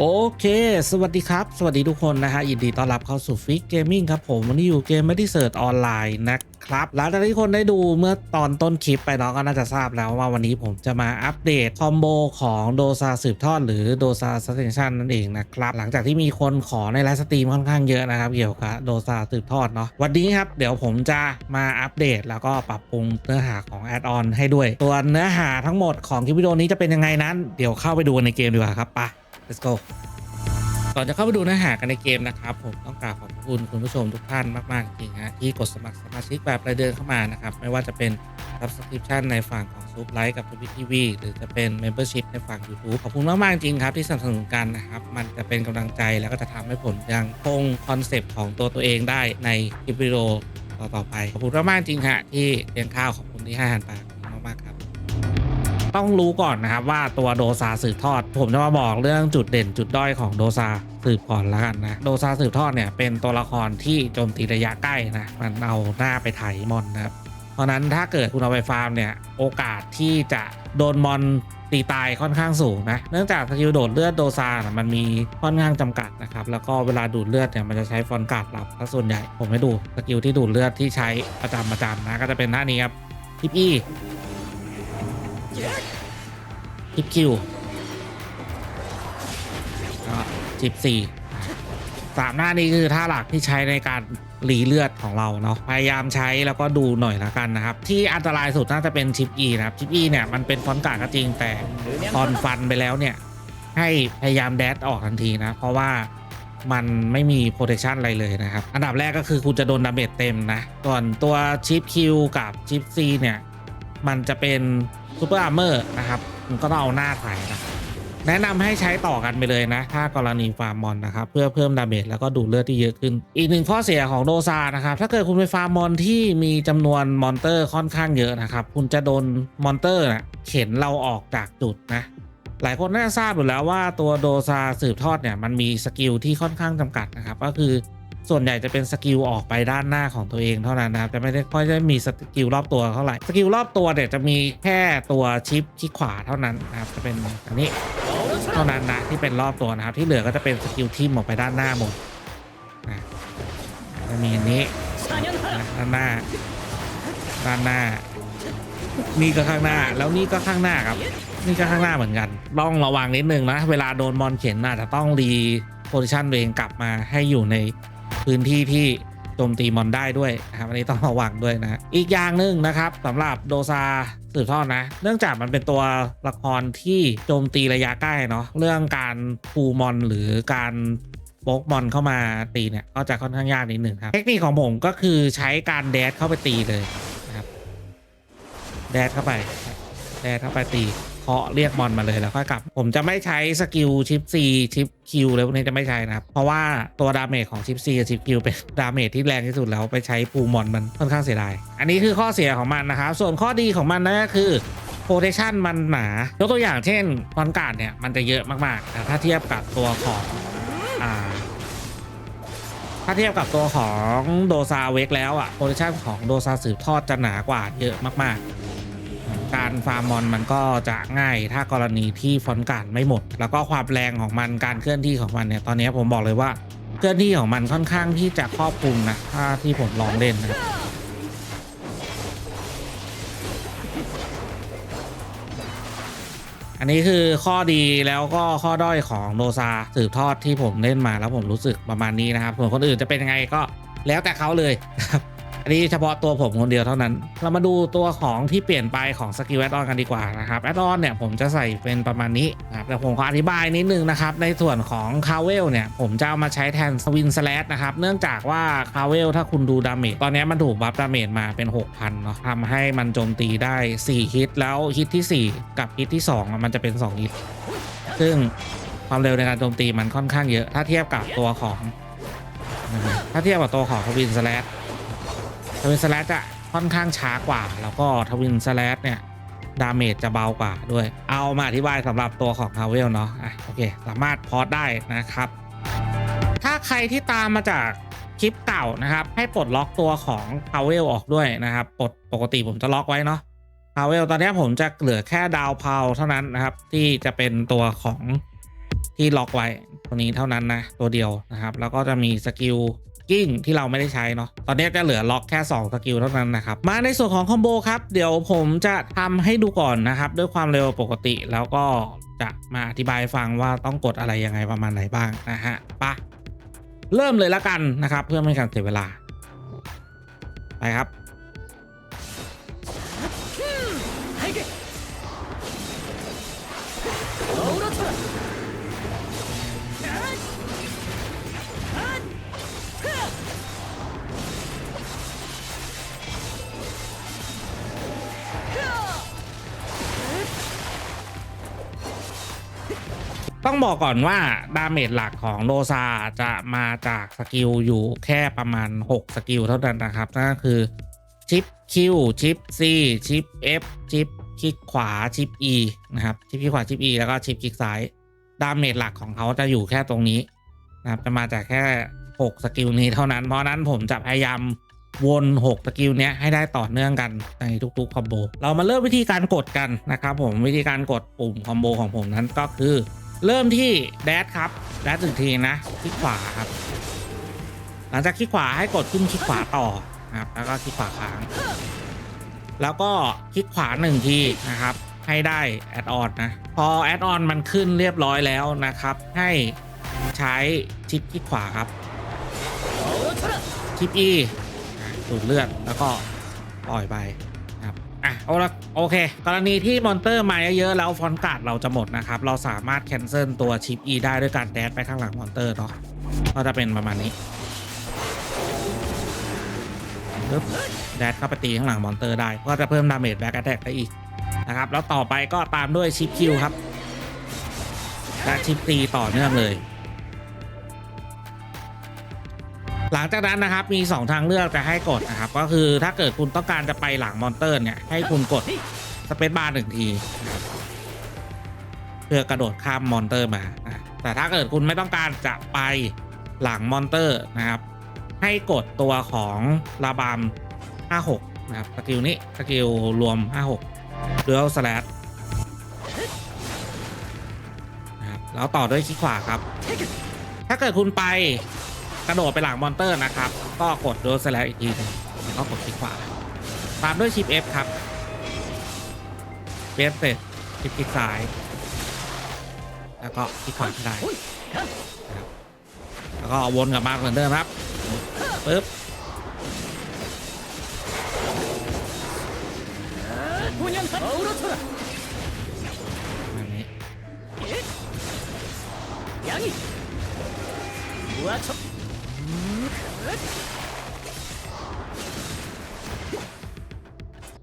โอเค สวัสดีครับ สวัสดีทุกคนนะฮะยินดีต้อนรับเข้าสู่ฟิกเกมมิ่งครับผม วันนี้อยู่เกมไม่ได้เสิร์ชออนไลน์นะ ครับหลังจากที่คนได้ดูเมื่อตอนต้นคลิปไปเนาะก็น่าจะทราบแล้วว่าวันนี้ผมจะมาอัปเดตคอมโบของโดซาสืบทอดหรือโดซาสเตชันนั่นเองนะครับหลังจากที่มีคนขอในไลฟ์สตรีมค่อนข้างเยอะนะครับเกี่ยวกับโดซาสืบทอดเนาะวันนี้ครับเดี๋ยวผมจะมาอัปเดต แล้วก็ปรับปรุงเนื้อหาของแอดออนให้ด้วยตัวเนื้อหาทั้งหมดของคลิปวิดีโอนี้จะเป็นยังไงนั้น เดี๋ยวเข้าไปดูในเกมดีกว่าครับไป let's go ก่อนจะเข้าไปดูเนื้อหากันในเกมนะครับ ผมต้องกราบขอบคุณคุณผู้ชมทุกท่านมาก ๆ จริงฮะที่กดสมัครสมาชิกแบบรายเดือนเข้ามานะครับ ไม่ว่าจะเป็น subscription ในฝั่งของซูปไลท์กับทวิตทีวีหรือจะเป็น membership ในฝั่ง YouTube ขอบคุณมาก ๆ จริงครับ ที่สนับสนุนกันนะครับ มันจะเป็นกำลังใจแล้วก็จะทำให้ผมยังคงคอนเซปต์ของตัวตัวเองได้ในคลิปวิดีโอต่อๆไปขอบคุณมากๆจริงฮะที่เลี้ยงข้าวขอบคุณที่ให้อาหารปลา ต้องรู้ก่อนนะครับว่าตัวโดซาสืบทอด ผมจะมาบอกเรื่องจุดเด่นจุดด้อยของโดซาสืบก่อนแล้วกันนะโดซาสืบทอดเนี่ยเป็นตัวละครที่โจมตีระยะใกล้นะมันเอาหน้าไปไถมอนนะครับเพราะนั้นถ้าเกิดคุณเอาไปฟาร์มเนี่ยโอกาสที่จะโดนมอนตีตายค่อนข้างสูงนะ เนื่องจากสกิลโดดเลือดโดซานะมันมีค่อนข้างจำกัดนะครับ แล้วก็เวลาดูดเลือดเนี่ยมันจะใช้ฟอนการ์ดหลับซะส่วนใหญ่ผมให้ดูสกิลที่ดูดเลือดที่ใช้ประจำประจำนะก็จะเป็นท่านี้ครับทิปอี้ ทิปคิวก็จิบสี่สามหน้านี้คือท่าหลักที่ใช้ในการหลีเลือดของเราเนาะพยายามใช้แล้วก็ดูหน่อยละกันนะครับ ที่อันตรายสุดน่าจะเป็นชิป E นะครับชิป E เนี่ยมันเป็นฟอนต์การ์ดก็จริงแต่ตอนฟันไปแล้วเนี่ย ให้พยายามแดดออกทันทีนะ เพราะว่ามันไม่มี protection อะไรเลยนะครับ อันดับแรกก็คือคุณจะโดนดาเมจเต็มนะส่วนตัวชิป Q กับชิป C เนี่ย มันจะเป็นซูเปอร์อาร์เมอร์นะครับ มันก็ต้องเอาหน้าถ่ายนะแนะนำให้ใช้ต่อกันไปเลยนะ ถ้ากรณีฟาร์มมอนนะครับ เพื่อเพิ่มดาเมจแล้วก็ดูดเลือดที่เยอะขึ้น อีกหนึ่งข้อเสียของโดซานะครับ ถ้าเกิดคุณไปฟาร์มมอนที่มีจำนวนมอนเตอร์ค่อนข้างเยอะนะครับ คุณจะโดนมอนเตอร์นะเข็นเราออกจากจุดนะหลายคนน่าจะทราบอยู่แล้วว่าตัวโดซาสืบทอดเนี่ยมันมีสกิลที่ค่อนข้างจำกัดนะครับ ก็คือ ส่วนใหญ่จะเป็นสกิลออกไปด้านหน้าของตัวเองเท่านั้นนะครับจะไม่ได้ค่อยได้มีสกิลรอบตัวเท่าไหร่สกิลรอบตัวเนี่ยจะมีแค่ตัวชิปที่ขวาเท่านั้นนะครับจะเป็นอันนี้เท่านั้นนะที่เป็นรอบตัวนะครับ ที่เหลือก็จะเป็นสกิลทิมออกไปด้านหน้าหมดนะจะมีอันนี้นะด้านหน้าด้านหน้า นี่ก็ข้างหน้าแล้วนี่ก็ข้างหน้าครับ นี่ก็ข้างหน้าเหมือนกันต้องระวังนิดนึงนะ เวลาโดนมอนเข็นอาจจะต้องรีโพซิชันตัวเองกลับมาให้อยู่ใน พื้นที่ที่โจมตีมอนได้ด้วยนะครับอันนี้ต้องระวังด้วยนะอีกอย่างหนึ่งนะครับสำหรับโดซาสืบทอดนะ เนื่องจากมันเป็นตัวละครที่โจมตีระยะใกล้เนาะเรื่องการฟูมอนหรือการโบกมอนเข้ามาตีเนี่ยก็จะค่อนข้างยากนิดหนึ่งครับ เทคนิคของผมก็คือใช้การแดดเข้าไปตีเลยนะครับแดดเข้าไปแดดเข้าไปตี เคาะเรียกมอนมาเลยแล้วค่อยกลับ ผมจะไม่ใช้สกิลชิป C ชิป Q เลยพวกนี้จะไม่ใช้นะครับ เพราะว่าตัวดาเมจของชิป C กับชิป Q เป็นดาเมจที่แรงที่สุดแล้วไปใช้ปูมอนมันค่อนข้างเสียดาย อันนี้คือข้อเสียของมันนะครับ ส่วนข้อดีของมันนั่นก็คือ protection มันหนายกตัวอย่างเช่นฟอนการ์ดเนี่ยมันจะเยอะมากๆแต่ถ้าเทียบกับตัวของอ่าถ้าเทียบกับตัวของโดซาเวกแล้วอะโพซิชันของโดซาสืบทอดจะหนากว่าเยอะมาก ๆ การฟาร์มมอนมันก็จะง่ายถ้ากรณีที่ฟอนการ์ดไม่หมด แล้วก็ความแรงของมันการเคลื่อนที่ของมันเนี่ยตอนนี้ผมบอกเลยว่าเคลื่อนที่ของมันค่อนข้างที่จะครอบคลุมนะถ้าที่ผมลองเล่นนะอันนี้คือข้อดีแล้วก็ข้อด้อยของโนซาสืบทอดที่ผมเล่นมาแล้วผมรู้สึกประมาณนี้นะครับส่วนคนอื่นจะเป็นยังไงก็แล้วแต่เขาเลยครับ อันนี้เฉพาะตัวผมคนเดียวเท่านั้น เรามาดูตัวของที่เปลี่ยนไปของสกิลแอดออนกันดีกว่านะครับแอดออนเนี่ยผมจะใส่เป็นประมาณนี้นะครับแต่ผมขออธิบายนิดนึงนะครับ ในส่วนของคาเวลเนี่ย ผมจะเอามาใช้แทนสวินสแลชนะครับ เนื่องจากว่าคาเวลถ้าคุณดูดาเมจตอนนี้มันถูกบัฟดาเมจมาเป็น 6,000เนาะทำให้มันโจมตีได้ 4 ฮิต แล้วฮิตที่ 4 กับฮิตที่2อะมันจะเป็น 2 ฮิต ซึ่งความเร็วในการโจมตีมันค่อนข้างเยอะ ถ้าเทียบกับตัวของ ถ้าเทียบกับตัวของทวินสแลช ทวินสแลชจะค่อนข้างช้ากว่า แล้วก็ทวินสแลชเนี่ยดาเมจจะเบากว่าด้วย เอามาอธิบายสำหรับตัวของทาวเวลเนาะอะโอเค สามารถพอดได้นะครับ ถ้าใครที่ตามมาจากคลิปเก่านะครับ ให้ปลดล็อกตัวของทาวเวลออกด้วยนะครับปลดปกติผมจะล็อกไว้เนาะทาวเวลตอนนี้ผมจะเหลือแค่ดาวเพาเท่านั้นนะครับ ที่จะเป็นตัวของที่ล็อกไว้ตัวนี้เท่านั้นนะตัวเดียวนะครับ แล้วก็จะมีสกิล กิ้งที่เราไม่ได้ใช้เนาะตอนนี้จะเหลือล็อกแค่2สกิลเท่านั้นนะครับมาในส่วนของคอมโบครับเดี๋ยวผมจะทำให้ดูก่อนนะครับด้วยความเร็วปกติแล้วก็จะมาอธิบายฟังว่าต้องกดอะไรยังไงประมาณไหนบ้างนะฮะไปะเริ่มเลยละกันนะครับ เพื่อไม่ให้การเสียเวลาไปครับ ต้องบอกก่อนว่าดาเมจหลักของโลซาจะมาจากสกิลอยู่แค่ประมาณ 6 สกิลเท่านั้นนะครับนั่นก็คือชิป Q ชิป C ชิป F ชิปคลิกขวาชิป E นะครับชิปคลิกขวาชิป E แล้วก็ชิปคลิกซ้ายดาเมจหลักของเขาจะอยู่แค่ตรงนี้นะครับจะมาจากแค่ 6 สกิลนี้เท่านั้น เพราะนั้นผมจะพยายามวน 6 สกิลนี้ให้ได้ต่อเนื่องกันในทุกๆคอมโบเรามาเริ่มวิธีการกดกันนะครับผมวิธีการกดปุ่มคอมโบของผมนั้นก็คือ เริ่มที่แดดครับแดดหนึ่งทีนะคลิกขวาครับ หลังจากคลิกขวาให้กดขึ้นคลิกขวาต่อนะครับแล้วก็คลิกขวาค้างแล้วก็คลิกขวาหนึ่งทีนะครับ ให้ได้แอดออนนะ พอแอดออนมันขึ้นเรียบร้อยแล้วนะครับ ให้ใช้ชิปคลิกขวาครับชิปอะดูดเลือดแล้วก็ปล่อยไป นะครับอะโอละโอเค กรณีที่มอนเตอร์มาเยอะๆแล้วฟอนต์การ์ดเราจะหมดนะครับ เราสามารถแคนเซิลตัวชิป E ได้ด้วยการแดดไปข้างหลังมอนเตอร์เนาะก็จะเป็นประมาณนี้ปึ๊บแดดเข้าไปตีข้างหลังมอนเตอร์ได้ ก็จะเพิ่มดาเมจแบ็กแอตแทกได้อีกนะครับ แล้วต่อไปก็ตามด้วยชิปคิวครับและชิปตีต่อเนื่องเลย หลังจากนั้นนะครับมี 2 ทางเลือกจะให้กดนะครับ ก็คือถ้าเกิดคุณต้องการจะไปหลังมอนเตอร์เนี่ยให้คุณกดสเปซบาร์หนึ่งที เพื่อกระโดดข้ามมอนเตอร์มาแต่ถ้าเกิดคุณไม่ต้องการจะไปหลังมอนเตอร์นะครับ ให้กดตัวของลาบาม56 นะครับสกิลนี้สกิลรวม 56 d u a l slash นะครับแล้วต่อด้วยคลิกขวาครับ ถ้าเกิดคุณไป กระโดดไปหลังมอนเตอร์นะครับ ก็กดโดสแลอีกทีหนึงแล้วก็กดคลิกขวา ตามด้วยชิป F ครับ F เสร็จชิปคลิกซ้าย แล้วก็คลิกขวาก็ได้นะครับแล้วก็วนกลับมาเหมือนเดิมครับปึ๊บแบบนี้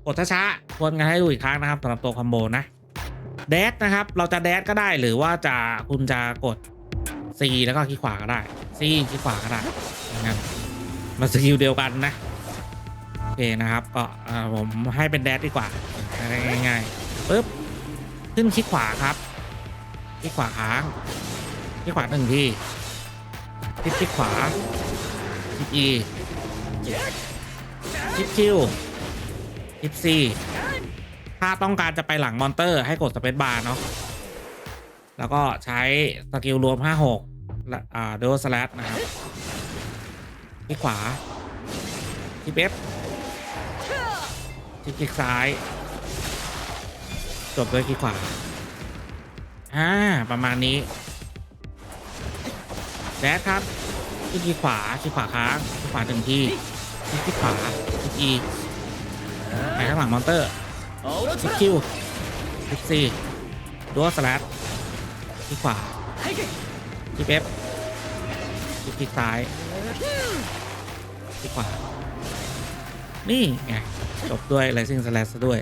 กดช้าๆวนกันให้ดูอีกครั้งนะครับสำหรับตัวคอมโบนะแดดนะครับ เราจะแดดก็ได้หรือว่าจะคุณจะกด C แล้วก็คลิกขวาก็ได้ C คลิกขวาก็ได้งนั้นมาสกิลเดียวกันนะโอเคนะครับก็ผมให้เป็นแดดดีกว่าง่ายๆปึ๊บขึ้นคลิกขวาครับคลิกขวาค้างคลิกขวาหนึ่งที คลิกคลิกขวาคลิก E คลิก Q คลิก C ถ้าต้องการจะไปหลังมอนเตอร์ให้กดสเปซบาร์เนาะแล้วก็ใช้สกิลรวม 56และอ่าเดลสแลนะครับคลิกขวาคลิก F คลิกคลิกซ้าย จบด้วยคลิกขวาอ่าประมาณนี้ แดดครับคลิกที่ขวาคลิกขวาค้างคลิกขวาถึงที่คลิกที่ขวาคลิก E ไปข้างหลังมอนเตอร์คลิกคิวคลิก C ดัวสลัดคลิกขวาคลิก F คลิกคลิกซ้ายคลิกขวานี่ไงจบด้วย Rising Slash ซะด้วย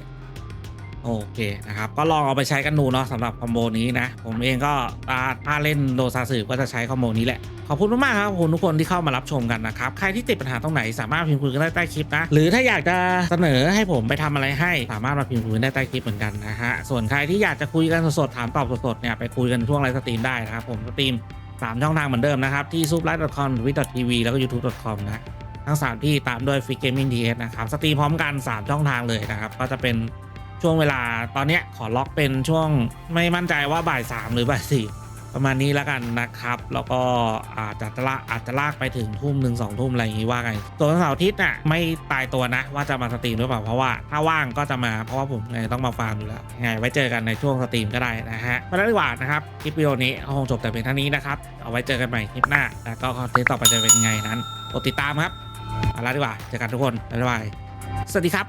โอเคนะครับ ก็ลองเอาไปใช้กันดูเนาะสำหรับคอมโบนี้นะ ผมเองก็อ่าถ้าเล่นโดซาสึก็จะใช้คอมโบนี้แหละ ขอบคุณมากๆครับคุณทุกคนที่เข้ามารับชมกันนะครับ ใครที่ติดปัญหาตรงไหนสามารถพิมพ์คุยกันได้ใต้คลิปนะ หรือถ้าอยากจะเสนอให้ผมไปทำอะไรให้สามารถมาพิมพ์คุยกันได้ใต้คลิปเหมือนกันนะฮะส่วนใครที่อยากจะคุยกันสดๆถามตอบสดๆเนี่ยไปคุยกันช่วงไลฟ์สตรีมได้นะครับผมสตรีมสามช่องทางเหมือนเดิมนะครับที่ s u b l i v e c o m t w i t t v แล้วก็ youtube.com นะทั้ง 3 ที่ตามด้วย f i g Gaming TS นะครับสตรีมพร้อมกัน 3 ช่องทางเลยนะครับ ก็จะเป็น ช่วงเวลาตอนเนี้ยขอล็อกเป็นช่วงไม่มั่นใจว่าบ่าย3หรือบ่าย4ประมาณนี้แล้วกันนะครับ แล้วก็อาจจะลากอาจจะลากไปถึงทุ่มหนึ่งสองทุ่มอะไรอย่างงี้ว่าไงส่วนเสาร์อาทิตย์น่ะไม่ตายตัวนะ ว่าจะมาสตรีมหรือเปล่าเพราะว่าถ้าว่างก็จะมาเพราะว่าผมไงต้องมาฟาร์มอยู่แล้วไงไว้เจอกันในช่วงสตรีมก็ได้นะฮะเพราะฉะนั้นดีกว่านะครับคลิปวิดีโอนี้คงจบแต่เพียงเท่านี้นะครับเอาไว้เจอกันใหม่คลิปหน้า แล้วก็คอนเทนต์ต่อไปจะเป็นไงนั้นกดติดตามครับเอาละดีกว่าเจอกันทุกคนบ๊ายบายสวัสดีครับ